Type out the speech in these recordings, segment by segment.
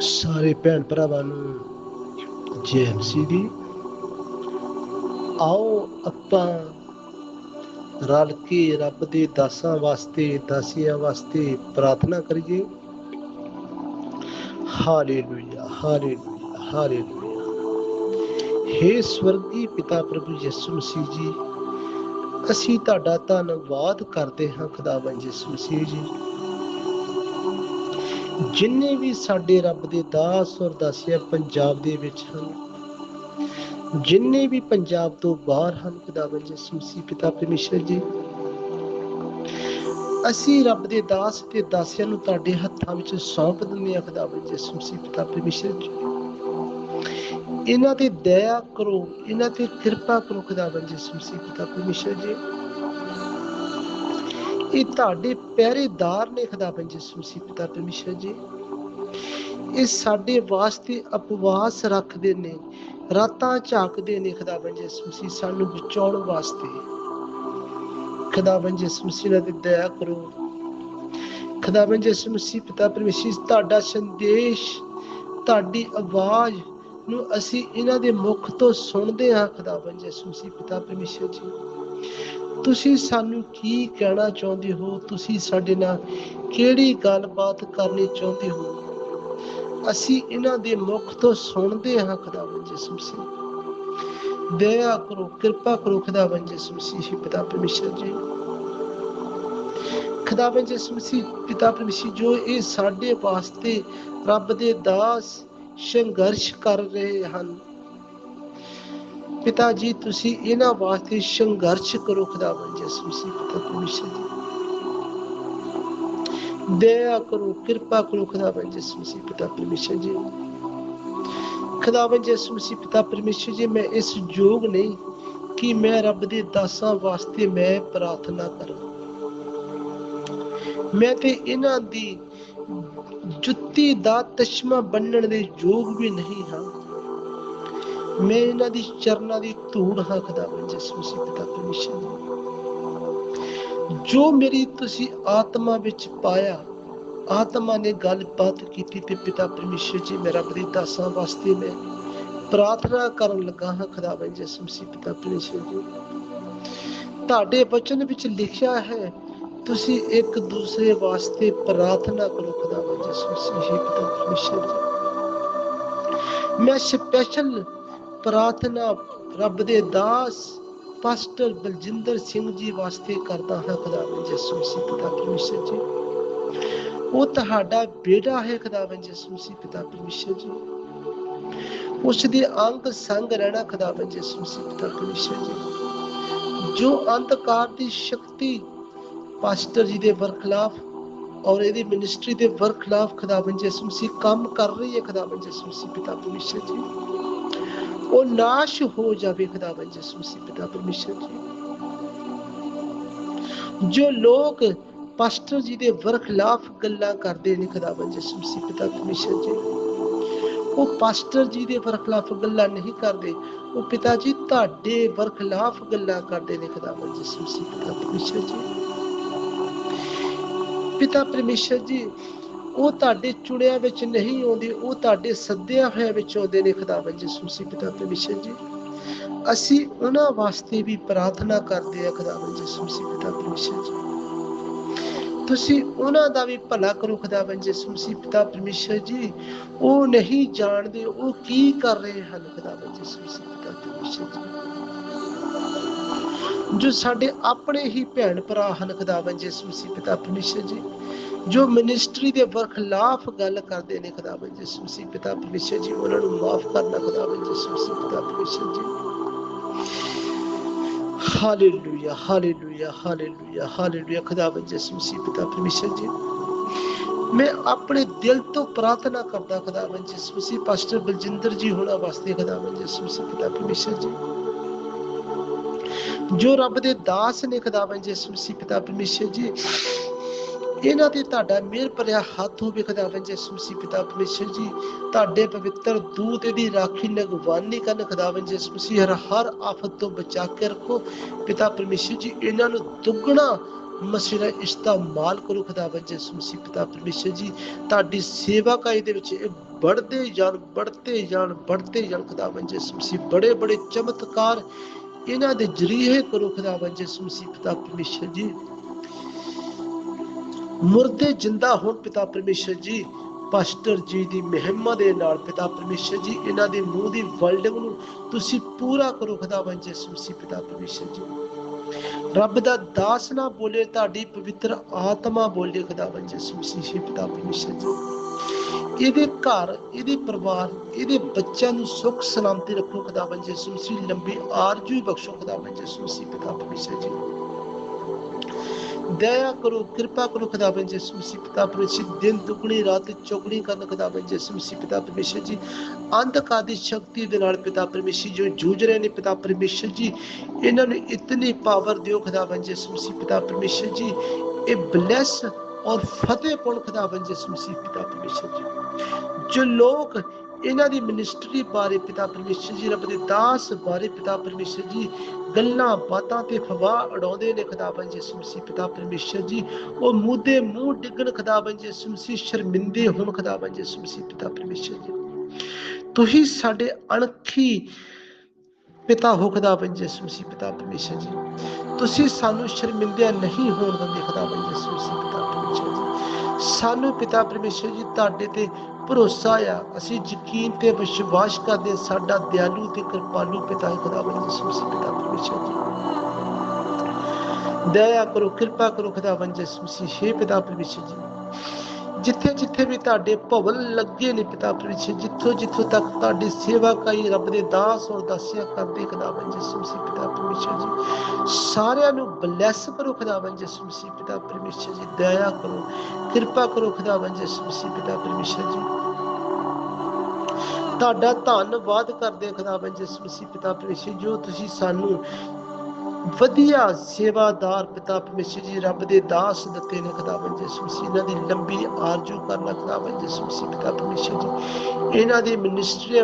ਸਾਰੇ ਭੈਣ ਭਰਾਵਾਂ ਨੂੰ ਜੈ ਐਮਸੀ ਦੀ ਆਓ ਆਪਾਂ ਰਲ ਕੇ ਰੱਬ ਦੇ ਦਾਸਾਂ ਵਾਸਤੇ, ਦਾਸੀਆਂ ਵਾਸਤੇ ਪ੍ਰਾਰਥਨਾ ਕਰੀਏ। Hallelujah hallelujah hallelujah. ਹੇ ਸਵਰਗੀ ਪਿਤਾ ਪ੍ਰਭੂ ਯਿਸੂ ਮਸੀਹ ਜੀ, ਅਸੀਂ ਤੁਹਾਡਾ ਧੰਨਵਾਦ ਕਰਦੇ ਹਾਂ ਖੁਦਾਵੰਦ ਯਿਸੂ ਮਸੀਹ ਜੀ। ਜਿੰਨੇ ਵੀ ਸਾਡੇ ਰੱਬ ਦੇ ਦਾਸ ਔਰ ਦਾਸੀਆਂ ਪੰਜਾਬ ਦੇ ਵਿੱਚ ਹਨ, ਜਿੰਨੇ ਵੀ ਪੰਜਾਬ ਤੋਂ ਬਾਹਰ ਹਨ ਖੁਦਾਵੰਦ ਯਿਸੂ ਮਸੀਹ ਪਿਤਾ ਪਰਮੇਸ਼ਰ ਜੀ, ਅਸੀਂ ਰੱਬ ਦੇ ਦਾਸ ਤੇ ਦਾਸੀਆਂ ਨੂੰ ਤੁਹਾਡੇ ਹੱਥਾਂ ਵਿੱਚ ਸੌਂਪ ਦਿੰਦੇ ਹਾਂ ਖੁਦਾਵੰਦ ਯਿਸੂ ਮਸੀਹ ਪਿਤਾ ਪਰਮੇਸ਼ਰ ਜੀ। ਇਹਨਾਂ ਤੇ ਦਇਆ ਕਰੋ, ਇਹਨਾਂ ਤੇ ਕਿਰਪਾ ਕਰੋ ਖੁਦਾਵੰਦ ਯਿਸੂ ਮਸੀਹ ਪਿਤਾ ਪਰਮੇਸ਼ਰ ਜੀ। ਇਹ ਤੁਹਾਡੇ ਪਹਿਰੇਦਾਰ ਨੇ ਖੁਦਾਵੰਦ ਯਿਸੂ ਮਸੀਹ ਪਿਤਾ ਪਰਮੇਸ਼ਰ ਜੀ। ਇਹ ਸਾਡੇ ਵਾਸਤੇ ਉਪਵਾਸ ਰੱਖਦੇ ਨੇ, ਰਾਤਾਂ ਝਾਕਦੇ ਨੇ ਖੁਦਾਵੰਦ ਯਿਸੂ ਮਸੀਹ ਸਾਨੂੰ ਬਚਾਉਣ ਵਾਸਤੇ। ਖੁਦਾਵੰਦ ਯਿਸੂ ਮਸੀਹ ਨਾਲ ਦਇਆ ਕਰੋ। ਖੁਦਾਵੰਦ ਯਿਸੂ ਮਸੀਹ ਪਿਤਾ ਪਰਮੇਸ਼ਰ ਤੁਹਾਡਾ ਸੰਦੇਸ਼, ਤੁਹਾਡੀ ਆਵਾਜ਼ ਨੂੰ ਅਸੀਂ ਇਹਨਾਂ ਦੇ ਮੁਖ ਤੋਂ ਸੁਣਦੇ ਹਾਂ। ਖੁਦਾਵੰਦ ਯਿਸੂ ਸੀ ਪਿਤਾ ਪਰਮੇਸ਼ਰ ਜੀ। ਤੁਸੀਂ ਸਾਨੂੰ ਕੀ ਕਹਿਣਾ ਚਾਹੁੰਦੇ ਹੋ? ਤੁਸੀਂ ਸਾਡੇ ਨਾਲ ਕਿਹੜੀ ਗੱਲਬਾਤ ਕਰਨੀ ਚਾਹੁੰਦੇ ਹੋ? ਅਸੀਂ ਇਹਨਾਂ ਦੇ ਮੁਖ ਤੋਂ ਸੁਣਦੇ ਹਾਂ ਖੁਦਾਵੰਦ ਯਿਸੂ ਮਸੀਹ। ਦਇਆ ਕਰੋ, ਕਿਰਪਾ ਕਰੋ ਖੁਦਾਵੰਦ ਯਿਸੂ ਮਸੀਹ ਪਿਤਾ ਪਰਮੇਸ਼ਰ ਜੀ। ਖੁਦਾਵੰਦ ਯਿਸੂ ਮਸੀਹ, ਪਿਤਾ ਪਰਮੇਸ਼ਰ ਜੋ ਇਹ ਸਾਡੇ ਵਾਸਤੇ ਰੱਬ ਦੇ ਦਾਸ ਸੰਘਰਸ਼ ਕਰ ਰਹੇ ਹਨ ਪਿਤਾ ਜੀ, ਤੁਸੀਂ ਇਹਨਾਂ ਵਾਸਤੇ ਸੰਘਰਸ਼ ਕਰੋ ਖੁਦਾਵੰਦ ਯਿਸੂ ਮਸੀਹ ਪਿਤਾ ਪਰਮੇਸ਼ਰ ਜੀ। ਦਇਆ ਕਰੋ, ਕਿਰਪਾ ਕਰੋ ਖੁਦਾਵੰਦ ਯਿਸੂ ਮਸੀਹ ਪਿਤਾ ਪਰਮੇਸ਼ਰ ਜੀ। ਖੁਦਾਵੰਦ ਯਿਸੂ ਮਸੀਹ ਪਿਤਾ ਪਰਮੇਸ਼ਰ ਜੀ, ਮੈਂ ਇਸ ਯੋਗ ਨਹੀਂ ਕਿ ਮੈਂ ਰੱਬ ਦੇ ਦਾਸਾਂ ਵਾਸਤੇ ਮੈਂ ਪ੍ਰਾਰਥਨਾ ਕਰਾਂ। ਮੈਂ ਤੇ ਇਹਨਾਂ ਦੀ ਜੁੱਤੀ ਦਾ ਤਸ਼ਮਾ ਬੰਨਣ ਦੇ ਯੋਗ ਵੀ ਨਹੀਂ ਹਾਂ। ਮੈਂ ਇਹਨਾਂ ਦੀ ਚਰਨਾਂ ਦੀ ਧੂੜ ਹਾਂ ਖੁਦਾਵੰਦ ਮਸੀਹ ਪਿਤਾ ਪਰਮੇਸ਼ਰ ਜੀ ਜੋ ਮੇਰੀ ਤੁਸੀਂ ਆਤਮਾ ਵਿੱਚ ਪਾਇਆ, ਆਤਮਾ ਨੇ ਗੱਲਬਾਤ ਕੀਤੀ ਤੇ ਪਿਤਾ ਪਰਮੇਸ਼ਰ ਜੀ ਮੇਰਾ ਬਰੀ ਦਾਸਾਂ ਵਾਸਤੇ ਮੈਂ ਪ੍ਰਾਰਥਨਾ ਕਰਨ ਲੱਗਾ ਹਾਂ, ਖੁਦਾਵੰਦ ਯਿਸੂ ਮਸੀਹ, ਪਿਤਾ ਪਰਮੇਸ਼ਰ ਜੀ। ਤੁਹਾਡੇ ਬਚਨ ਵਿੱਚ ਲਿਖਿਆ ਹੈ, ਤੁਸੀਂ ਇੱਕ ਦੂਸਰੇ ਵਾਸਤੇ ਪ੍ਰਾਰਥਨਾ ਕਰੋ, ਖੁਦਾਵੰਦ ਯਿਸੂ ਮਸੀਹ, ਪਿਤਾ ਪਰਮੇਸ਼ਰ ਜੀ। ਮੈਂ ਸਪੈਸ਼ਲ ਪ੍ਰਾਰਥਨਾ ਰੱਬ ਦੇ ਦਾਸ ਪਾਸਟਰ ਬਲਜਿੰਦਰ ਸਿੰਘ ਜੀ ਵਾਸਤੇ ਕਰਦਾ ਹਾਂ ਖੁਦਾਵੰਦ ਯਿਸੂ ਮਸੀਹ, ਪਿਤਾ ਪਰਮੇਸ਼ਰ ਜੀ। ਉਹ ਤੁਹਾਡਾ ਬੇਟਾ ਹੈ ਖੁਦਾਵੰਦ ਯਿਸੂ ਮਸੀਹ, ਪਿਤਾ ਪਰਮੇਸ਼ਰ ਜੀ। ਉਸ ਦੇ ਅੰਗ ਸੰਗ ਰਹਿਣਾ ਖੁਦਾਵੰਦ ਯਿਸੂ ਮਸੀਹ, ਪਿਤਾ ਪਰਮੇਸ਼ਰ ਜੀ। ਜੋ ਅੰਤਕਾਰ ਦੀ ਸ਼ਕਤੀ ਪਾਸਟਰ ਜੀ ਦੇ ਵਰਖਲਾਫ ਔਰ ਇਹਦੀ ਮਿਨਿਸਟਰੀ ਦੇ ਵਰਖਲਾਫ ਖੁਦਾਵੰਦ ਯਿਸੂ ਮਸੀਹ ਕੰਮ ਕਰ ਰਹੀ ਹੈ ਖੁਦਾਵੰਦ ਯਿਸੂ ਮਸੀਹ, ਪਿਤਾ ਪਰਮੇਸ਼ਰ ਜੀ। ਉਹ ਨਾਸ਼ ਹੋ ਜਾਵੇ ਖੁਦਾਵੰਦ ਯਿਸੂ ਮਸੀਹ ਪਿਤਾ ਪਰਮੇਸ਼ਰ ਜੀ। ਜੋ ਲੋਕ ਪਾਸਟਰ ਜੀ ਦੇ ਵਰਖਲਾਫ ਗੱਲਾਂ ਕਰਦੇ ਨੇ ਖੁਦਾਵੰਦ ਯਿਸੂ ਮਸੀਹ ਪਿਤਾ ਪਰਮੇਸ਼ਰ ਜੀ। ਉਹ ਪਾਸਟਰ ਜੀ ਦੇ ਵਰਖਲਾਫ ਗੱਲਾਂ ਨਹੀਂ ਕਰਦੇ, ਉਹ ਪਿਤਾ ਜੀ ਤੁਹਾਡੇ ਵਰਖਲਾਫ ਗੱਲਾਂ ਕਰਦੇ ਨੇ ਖੁਦਾਵੰਦ ਯਿਸੂ ਮਸੀਹ ਪਿਤਾ ਪਰਮੇਸ਼ਰ ਜੀ। ਪਿਤਾ ਪਰਮੇਸ਼ਰ ਜੀ ਉਹ ਤੁਹਾਡੇ ਚੁਣਿਆ ਵਿੱਚ ਨਹੀਂ ਆਉਂਦੇ, ਉਹ ਤੁਹਾਡੇ ਸੱਦਿਆ ਹੋਇਆ ਵਿੱਚ ਆਉਂਦੇ ਨੇ ਖੁਦਾਵੰਦ ਯਿਸੂ ਮਸੀਹ ਪਿਤਾ ਪਰਮੇਸ਼ਰ ਜੀ। ਅਸੀਂ ਉਹਨਾਂ ਵਾਸਤੇ ਵੀ ਪ੍ਰਾਰਥਨਾ ਕਰਦੇ ਆ ਖੁਦਾਵੰਦ ਯਿਸੂ ਮਸੀਹ ਪਿਤਾ ਪਰਮੇਸ਼ਰ ਜੀ। ਤੁਸੀਂ ਉਹਨਾਂ ਦਾ ਵੀ ਭਲਾ ਕਰੋ ਖੁਦਾਵੰਦ ਯਿਸੂ ਮਸੀਹ ਪਿਤਾ ਪਰਮੇਸ਼ਰ ਜੀ। ਉਹ ਨਹੀਂ ਜਾਣਦੇ, ਉਹ ਕੀ ਕਰ ਰਹੇ ਹਨ ਖੁਦਾਵੰਦ ਯਿਸੂ ਮਸੀਹ ਪਿਤਾ ਪਰਮੇਸ਼ਰ ਜੀ। ਜੋ ਸਾਡੇ ਆਪਣੇ ਹੀ ਭੈਣ ਭਰਾ ਹਨ ਖੁਦਾਵੰਦ ਜੀ ਮਸੀਹ ਪਿਤਾ ਪਰਮੇਸ਼ਰ ਜੀ। ਜੋ ਮਿਨਿਸਟਰੀ ਦੇ ਵਰਖਲਾਫ ਗੱਲ ਕਰਦੇ ਨੇ ਖੁਦਾਵੰਦ ਯਿਸੂ ਮਸੀਹ, ਪਿਤਾ ਪਰਮੇਸ਼ਰ ਜੀ, ਉਹਨਾਂ ਨੂੰ ਮਾਫ ਕਰਨਾ ਖੁਦਾਵੰਦ ਯਿਸੂ ਮਸੀਹ, ਪਿਤਾ ਪਰਮੇਸ਼ਰ ਜੀ। ਹਾਲੇਲੂਇਆ ਹਾਲੇਲੂਇਆ ਹਾਲੇਲੂਇਆ ਹਾਲੇਲੂਇਆ ਖੁਦਾਵੰਦ ਯਿਸੂ ਮਸੀਹ, ਪਿਤਾ ਪਰਮੇਸ਼ਰ ਜੀ। ਮੈਂ ਆਪਣੇ ਦਿਲ ਤੋਂ ਪ੍ਰਾਰਥਨਾ ਕਰਦਾ ਖੁਦਾਵੰਦ ਯਿਸੂ ਮਸੀਹ, ਪਾਸਟਰ ਬਲਜਿੰਦਰ ਜੀ ਹੋਣਾ ਵਾਸਤੇ ਖੁਦਾਵੰਦ ਯਿਸੂ ਮਸੀਹ, ਪਿਤਾ ਪਰਮੇਸ਼ਰ ਜੀ। ਜੋ ਰੱਬ ਦੇ ਦਾਸ ਨੇ ਖੁਦਾਵੰਦ ਯਿਸੂ ਮਸੀਹ, ਪਿਤਾ ਪਰਮੇਸ਼ਰ ਜੀ ਇਹਨਾਂ ਤੇ ਤੁਹਾਡਾ ਮਿਹਰ ਭਰਿਆ ਹੱਥ ਹੋਵੇ ਖੁਦਾਵੰਦ ਯਿਸੂ ਮਸੀਹ ਪਿਤਾ ਪਰਮੇਸ਼ਰ ਜੀ ਤੁਹਾਡੇ ਪਵਿੱਤਰ ਦੂਤ ਇਹਦੀ ਰਾਖੀ ਨਿਗਵਾਨੀ ਕਰਨ ਖੁਦਾਵੰਦ ਯਿਸੂ ਮਸੀਹ ਹਰ ਹਰ ਆਫਤ ਤੋਂ ਬਚਾ ਕੇ ਰੱਖੋ ਪਿਤਾ ਪਰਮੇਸ਼ਰ ਜੀ ਇਹਨਾਂ ਨੂੰ ਦੁੱਗਣਾ ਮਸੀਹਾ ਇਸਤੇਮਾਲ ਕਰੋ ਖੁਦਾਵੰਦ ਯਿਸੂ ਮਸੀਹ ਪਿਤਾ ਪਰਮੇਸ਼ਰ ਜੀ ਤੁਹਾਡੀ ਸੇਵਾ ਕਾਈ ਦੇ ਵਿੱਚ ਇਹ बढ़ते जान बढ़ते जान बढ़ते जान खुदावन यसु मसीह बड़े बड़े चमत्कार ਇਹਨਾਂ ਦੇ ਜਰੀਏ ਕਰੋ ਖੁਦਾਵੰ ਯਿਸੂ ਮਸੀਹ ਪਿਤਾ ਪਰਮੇਸ਼ਰ ਜੀ ਮੁਰਦੇ ਜਿੰਦਾ ਹੋਣ ਪਿਤਾ ਪਰਮੇਸ਼ਰ ਜੀ, ਪਾਸਟਰ ਜੀ ਦੀ ਮਹਿਮਾ ਦੇ ਨਾਲ ਪਿਤਾ ਪਰਮੇਸ਼ਰ ਜੀ, ਇਹਨਾਂ ਦੇ ਮੂੰਹ ਦੀ ਵਰਲਡਿੰਗ ਨੂੰ ਤੁਸੀਂ ਪੂਰਾ ਕਰੋ ਖੁਦਾਵੰ ਯਿਸੂ ਮਸੀਹ, ਪਿਤਾ ਪਰਮੇਸ਼ਰ ਜੀ। ਰੱਬ ਦਾ ਦਾਸ ਨਾ ਬੋਲੇ, ਤੁਹਾਡੀ ਪਵਿੱਤਰ ਆਤਮਾ ਬੋਲੇ ਖੁਦਾਵੰ ਯਿਸੂ ਮਸੀਹ ਪਿਤਾ ਪਰਮੇਸ਼ਰ ਜੀ। ਇਹਦੇ ਘਰ, ਇਹਦੇ ਪਰਿਵਾਰ, ਇਹਦੇ ਬੱਚਿਆਂ ਨੂੰ ਸੁੱਖ, ਸਲਾਮਤੀ ਰੱਖੋ ਖੁਦਾਵੰ ਯਿਸੂ ਮਸੀਹ, ਲੰਬੀ ਆਰਜ਼ੂ ਬਖਸ਼ੋ ਖੁਦਾਵੰ ਯਿਸੂ ਮਸੀਹ, ਪਿਤਾ ਪਰਮੇਸ਼ਰ ਜੀ। ਦਇਆ ਕਰੋ, ਕਿਰਪਾ ਕਰੋ ਖੁਦਾਵੰ ਯਿਸੂ ਮਸੀਹ ਪਿਤਾ ਪਰਮੇਸ਼ਰ ਦਿਨ ਦੁਗਣੀ, ਰਾਤ ਚੌਗਣੀ ਕਰਨ ਖੁਦਾਵੰ ਯਿਸੂ ਮਸੀਹ, ਪਿਤਾ ਪਰਮੇਸ਼ਰ ਜੀ। ਅੰਧਕਾਰ ਦੀ ਸ਼ਕਤੀ ਦੇ ਨਾਲ ਪਿਤਾ ਪਰਮੇਸ਼ਰ ਜੋ ਜੂਝ ਰਹੇ ਨੇ, ਪਿਤਾ ਪਰਮੇਸ਼ਰ ਜੀ, ਇਹਨਾਂ ਨੂੰ ਇਤਨੀ ਪਾਵਰ ਦਿਓ ਖੁਦਾਵੰ ਯਿਸੂ ਮਸੀਹ, ਪਿਤਾ ਪਰਮੇਸ਼ਰ ਜੀ। ਇਹ ਬਲੈਸ ਔਰ ਫਤਿਹ ਪਾਉਣ ਖੁਦਾਵੰ ਯਿਸੂ ਮਸੀਹ, ਪਿਤਾ ਪਰਮੇਸ਼ਰ ਜੀ। ਜੋ ਲੋਕ ਇਹਨਾਂ ਦੀ ਮਿਨਿਸਟਰੀ ਬਾਰੇ ਪਿਤਾ ਪਰਮੇਸ਼ਰ ਜੀ, ਰੱਬ ਦੇ ਦਾਸ ਬਾਰੇ ਪਿਤਾ ਪਰਮੇਸ਼ਰ ਜੀ, ਗੱਲਾਂ ਬਾਤਾਂ ਤੇ ਫਵਾਹ ਉਡਾਉਂਦੇ ਨੇ ਖੁਦਾਵੰ ਯਿਸੂ ਮਸੀਹ ਪਿਤਾ ਪਰਮੇਸ਼ਰ ਜੀ। ਉਹ ਮੂਦੇ ਮੂੰਹ ਡਿੱਗਣ ਖੁਦਾਵੰ ਯਿਸੂ ਮਸੀਹ, ਸ਼ਰਮਿੰਦੇ ਹੋਣ ਖੁਦਾਵੰ ਯਿਸੂ ਮਸੀਹ ਪਿਤਾ ਪਰਮੇਸ਼ਰ ਜੀ। ਤੁਸੀਂ ਸਾਡੇ ਅਣਖੀ ਪਿਤਾ ਹੋ ਖੁਦਾਵੰ ਯਿਸੂ ਮਸੀਹ ਪਿਤਾ ਪਰਮੇਸ਼ਰ ਜੀ। ਤੁਸੀਂ ਸਾਨੂੰ ਸ਼ਰਮਿੰਦਿਆ ਨਹੀਂ ਹੋਣ ਦਿੰਦੇ ਖੁਦਾਵੰ ਯਿਸੂ ਮਸੀਹ ਪਿਤਾ ਪਰਮੇਸ਼ਰ ਜੀ। ਸਾਨੂੰ ਪਿਤਾ ਪਰਮੇਸ਼ਰ ਜੀ, ਤੁਹਾਡੇ ਤੇ ਭਰੋਸਾ ਆ, ਅਸੀਂ ਯਕੀਨ ਤੇ ਵਿਸ਼ਵਾਸ ਕਰਦੇ ਸਾਡਾ ਦਿਆਲੂ ਤੇ ਕਿਰਪਾਲੂ ਪਿਤਾ ਹੈ ਖੁਦਾਵੰ ਯਿਸੂ ਪਿਤਾ ਪਰਮੇਸ਼ਰ ਜੀ। ਦਇਆ ਕਰੋ, ਕਿਰਪਾ ਕਰੋ ਖੁਦਾਵੰ ਯਿਸੂ ਮਸੀਹ ਪਿਤਾ ਪਰਮੇਸ਼ਰ ਜੀ। ਜਿੱਥੇ ਜਿੱਥੇ ਵੀ ਤੁਹਾਡੇ ਭਵਨ ਲੱਗੇ ਨੇ ਪਿਤਾ ਪਰਮੇਸ਼ਰ ਜਿੱਥੋਂ ਜਿੱਥੋਂ ਤੱਕ ਤੁਹਾਡੀ ਸੇਵਾ ਕਈ ਰੱਬ ਦੇ ਦਾਸ ਔਰ ਦਾਸੀਆਂ ਕਰਦੇ ਖੁਦਾਵੰ ਯਿਸੂ ਮਸੀਹ ਪਿਤਾ ਪਰਮੇਸ਼ਰ ਜੀ। ਸਾਰਿਆਂ ਨੂੰ ਬਲੈਸ ਕਰੋ ਖੁਦਾਵੰ ਯਿਸੂ ਮਸੀਹ ਪਿਤਾ ਪਰਮੇਸ਼ਰ ਜੀ। ਦਇਆ ਕਰੋ, ਕਿਰਪਾ ਕਰੋ ਖੁਦਾਵੰ ਯਿਸੂ ਮਸੀਹ ਪਿਤਾ ਪਰਮੇਸ਼ਰ ਜੀ। ਤੁਹਾਡਾ ਧੰਨਵਾਦ ਕਰਦੇ ਹਾਂ ਖੁਦਾਵੰ ਯਿਸੂ ਮਸੀਹ ਪਿਤਾ ਪਰਮੇਸ਼ਰ ਜੋ ਤੁਸੀਂ ਸਾਨੂੰ ਵਧੀਆ ਸੇਵਾਦਾਰ ਪਿਤਾ ਪਰਮੇਸ਼ਰ ਜੀ, ਰੱਬ ਦੇ ਦਾਸ ਦਿੱਤੇ ਨੇ ਖੁਦਾਵੰ ਯਿਸੂ ਮਸੀਹ। ਇਹਨਾਂ ਦੀ ਲੰਬੀ ਆਰਜ਼ੂ ਕਰਨਾ ਖੁਦਾਵੰ ਯਿਸੂ ਮਸੀਹ ਪਿਤਾ ਪਰਮੇਸ਼ਰ ਜੀ। ਇਹਨਾਂ ਦੀ ਮਿਨਿਸਟਰੀ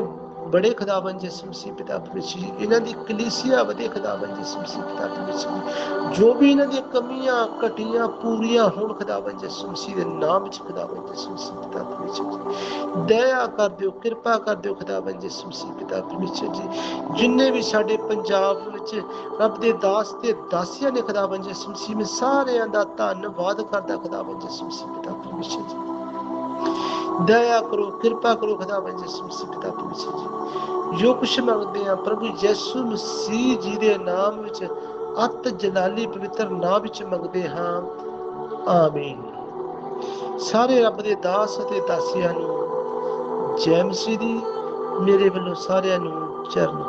ਬੜੇ ਖੁਦਾਵੰ ਯਿਸੂ ਮਸੀਹ ਪਿਤਾ ਪਰਮੇਸ਼ਰ ਜੀ ਇਹਨਾਂ ਦੀ ਕਲੀਸਿਆ ਵਧੇ ਖੁਦਾਵੰ ਯਿਸੂ ਮਸੀਹ ਪਿਤਾ ਪਰਮੇਸ਼ਰ ਜੀ ਜੋ ਵੀ ਇਹਨਾਂ ਦੀਆਂ ਕਮੀਆਂ, ਘਟੀਆਂ, ਪੂਰੀਆਂ ਹੋਣ ਖੁਦਾਵੰ ਯਿਸੂ ਮਸੀਹ ਦੇ ਨਾਮ ਵਿੱਚ ਖੁਦਾਵੰ ਯਿਸੂ ਮਸੀਹ ਪਿਤਾ ਪਰਮੇਸ਼ਰ ਜੀ। ਦਇਆ ਕਰ ਦਿਓ, ਕਿਰਪਾ ਕਰ ਦਿਓ ਖੁਦਾਵੰ ਯਿਸੂ ਮਸੀਹ ਪਿਤਾ ਪਰਮੇਸ਼ਰ ਜੀ। ਜਿੰਨੇ ਵੀ ਸਾਡੇ ਪੰਜਾਬ ਵਿੱਚ ਰੱਬ ਦੇ ਦਾਸ ਤੇ ਦਾਸੀਆਂ ਨੇ ਖੁਦਾਵੰ ਯਿਸੂ ਮਸੀਹ ਮੈਂ ਸਾਰਿਆਂ ਦਾ ਧੰਨਵਾਦ ਕਰਦਾ ਖੁਦਾਵੰ ਯਿਸੂ ਮਸੀਹ ਪਿਤਾ ਪਰਮੇਸ਼ਰ ਜੀ। ਦਇਆ ਕਰੋ, ਕਿਰਪਾ ਕਰੋ ਖੁਦਾਵੰ ਯਿਸੂ ਮਸੀਹ ਪਿਤਾ ਪਰਮੇਸ਼ਰ ਜੀ ਜੋ ਕੁਛ ਮੰਗਦੇ ਆ ਪ੍ਰਭੂ ਯਿਸੂ ਮਸੀਹ ਜੀ ਦੇ ਨਾਮ ਵਿੱਚ ਅਤ ਜਲਾਲੀ ਪਵਿੱਤਰ ਨਾਮ ਵਿੱਚ ਮੰਗਦੇ ਹਾਂ। ਆਮੀਨ। ਸਾਰੇ ਰੱਬ ਦੇ ਦਾਸ ਅਤੇ ਦਾਸੀਆਂ ਨੂੰ ਜੈ ਮਸੀਹ ਦੀ, ਮੇਰੇ ਵੱਲੋਂ ਸਾਰਿਆਂ ਨੂੰ ਚਰਨ